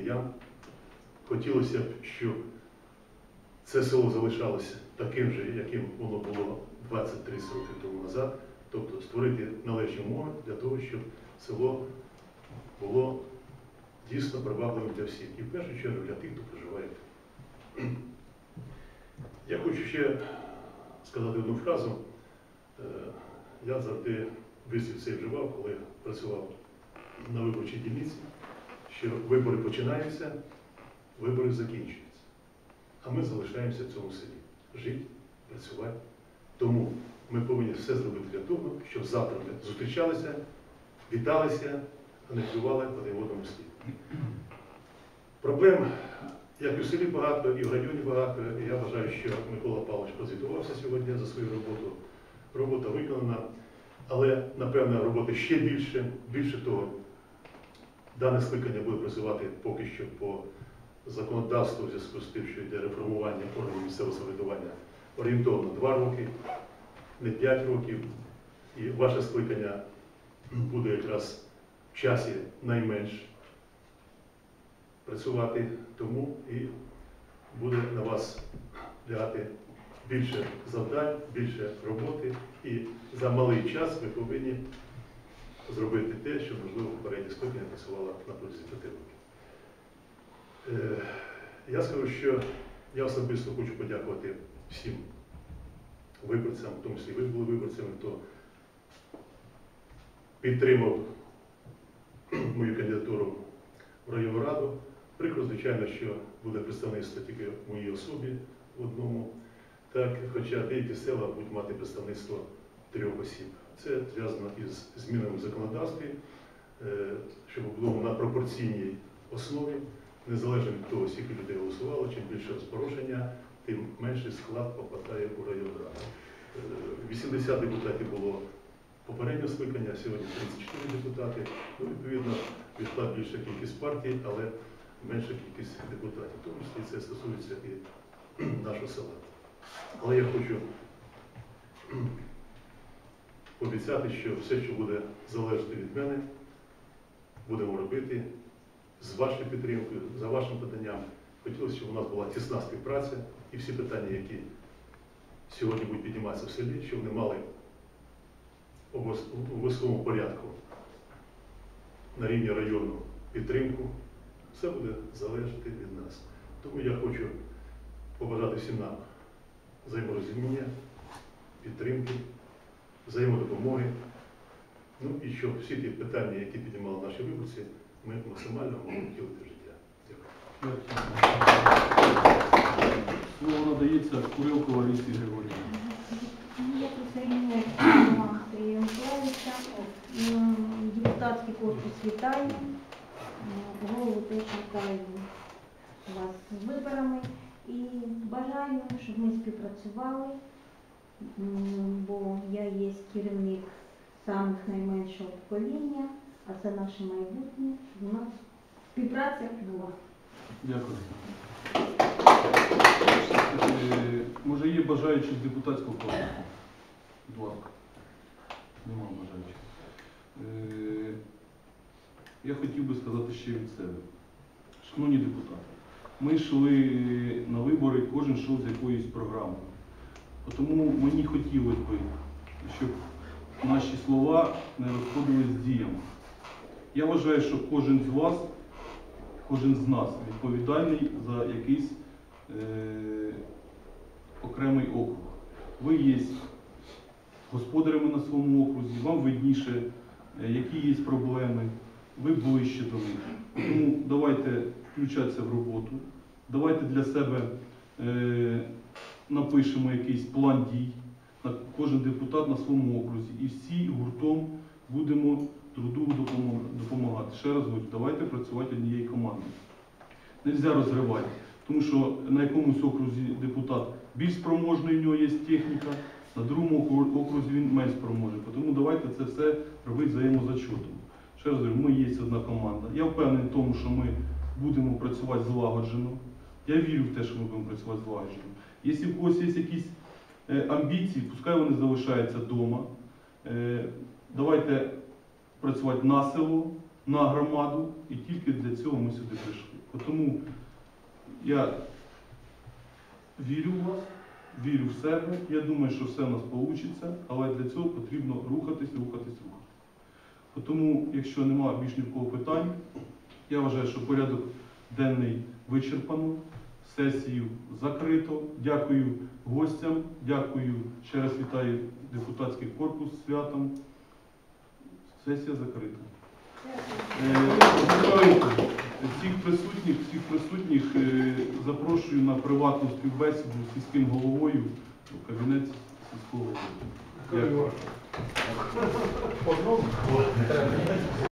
киян. Хотілося б, щоб це село залишалося таким же, яким воно було 20-30 років тому назад, тобто створити належні умови для того, щоб село було дійсно привабливим для всіх. І в першу чергу для тих, хто проживає. Я хочу ще сказати одну фразу. Е, Я завжди вислів цей вживав, коли працював на виборчій дільниці, що вибори починаються, вибори закінчуються. А ми залишаємося в цьому селі. Жити, працювати. Тому ми повинні все зробити для того, щоб завтра ми зустрічалися, віталися, а не плювали один одному слід. Проблем як і в селі багато, і в районі багато. І я вважаю, що Микола Павлович прозвітувався сьогодні за свою роботу. Робота виконана, але, напевно, роботи ще більше. Більше того, дане скликання буде працювати поки що по законодавству в зв'язку з тим, що йде реформування органів місцевого самоврядування орієнтовно 2 роки, не 5 років. І ваше скликання буде якраз в часі найменш працювати, тому і буде на вас лягати більше завдань, більше роботи, і за малий час ви повинні зробити те, що, можливо, працювало на протязі п'яти. Е, Я скажу, що я особисто хочу подякувати всім виборцям, в тому числі ви були виборцями, хто підтримав мою кандидатуру в районну раду. Прикро, звичайно, що буде представництво тільки в моїй особі в одному, так, хоча деякі села будуть мати представництво трьох осіб. Це зв'язано із змінами в законодавстві, щоб було на пропорційній основі, незалежно від того, скільки людей голосувало, чим більше розпорушення, тим менший склад попадає у районну раду. Е, 80 депутатів було попереднього скликання, сьогодні 34 депутати. Ну, відповідно, пішла більша кількість партій, але менша кількість депутатів. Тому числі це стосується і нашого села. Але я хочу пообіцяти, що все, що буде залежати від мене, будемо робити з вашою підтримкою, за вашим поданням. Хотілося, щоб у нас була тісна співпраця і всі питання, які сьогодні будуть підніматися в селі, щоб вони мали обов'яз- обов'язковому порядку на рівні району підтримку. Все буде залежати від нас. Тому я хочу побажати всім нам взаєморозуміння, підтримки, взаємодопомоги. Ну і щоб всі ті питання, які піднімали наші виборці, ми максимально могли втілити в життя. Дякую. Слово надається Курилкову Алісі Григорівні. Я присоединяюсь к словам Андрея Миколаевича. М, Депутатский корпус вітає. М, Голову теж вітаю вас з виборами. І бажаю, щоб ми співпрацювали, бо я є керівник самих найменшого покоління, а це наше майбутнє. щоб У нас співпраця була. Дякую. Е, Може є бажаючі з депутатського корпусу? Будь ласка. Нема бажаючих. Е, Я хотів би сказати ще від себе. Шановні депутати, ми йшли на вибори, кожен йшов з якоюсь програмою. Тому мені хотілося б, щоб наші слова не розходились з діями. Я вважаю, що кожен з вас кожен з нас відповідальний за якийсь е, окремий округ. Ви є господарями на своєму окрузі, вам видніше, е, які є проблеми, ви ближче до них. Тому давайте включатися в роботу, давайте для себе е, напишемо якийсь план дій, кожен депутат на своєму окрузі, і всі гуртом будемо друг другу допомагати. Ще раз говорю, давайте працювати однією командою. Нельзя розривати, тому що на якомусь окрузі депутат більш спроможний, у нього є техніка, на другому окрузі він менш спроможний. Тому давайте це все робити взаємозачутом. Ще раз говорю, ми є одна команда. Я впевнений в тому, що ми будемо працювати злагоджено. Я вірю в те, що ми будемо працювати злагоджено. Якщо в когось є якісь амбіції, пускай вони залишаються вдома. Е, Давайте працювати на село, на громаду, і тільки для цього ми сюди прийшли. Тому я вірю в вас, вірю в себе. Я думаю, що все у нас вийде, але для цього потрібно рухатись, рухатись, рухатись. Тому, якщо немає більш ні в кого питань, я вважаю, що порядок денний вичерпано, сесію закрито. Дякую гостям, дякую, ще раз вітаю депутатський корпус святом. Сесія закрита. Е, Всіх присутніх, всіх присутніх е, запрошую на приватну співбесіду з сільським головою у кабінет сільського голови. Дякую.